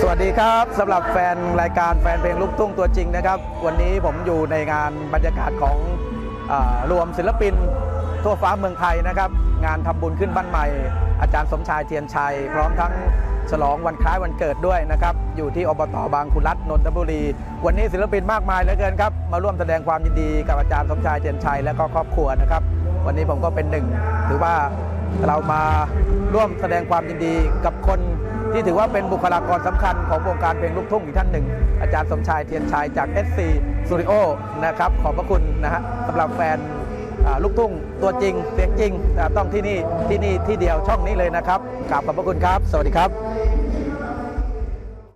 สวัสดีครับสำหรับแฟนรายการแฟนเพลงลูกทุ่งตัวจริงนะครับ วันนี้ผมอยู่ในงานบรรยากาศของอรวมศิลปิน ทั่วฟ้าเมืองไทยนะครับ งานทำบุญขึ้นบ้านใหม่ อาจารย์สมชายเทียนชัย พร้อมทั้งฉลองวันคล้ายวันเกิดด้วยนะครับ อยู่ที่อบตบางคุรัตนนทบุรี วันนี้ศิลปินมากมายเหลือเกินครับ มาร่วมแสดงความยินดีกับอาจารย์สมชายเทียนชัยและก็ครอบครัวนะครับ วันนี้ผมก็เป็นหนึ่ง ถือว่าเรามาร่วมแสดงความยินดีกับคนที่ถือว่าเป็นบุคลากรสำคัญของวงการเพลงลูกทุ่งอีกท่านหนึ่ง อาจารย์สมชายเทียนชัยจาก SC Studio นะครับ ขอบพระคุณนะฮะสำหรับแฟน ลูกทุ่งตัวจริงเสียงจริงต้องที่นี่ที่นี่ที่เดียวช่องนี้เลยนะครับกราบขอบพระคุณครับ สวัสดีครับ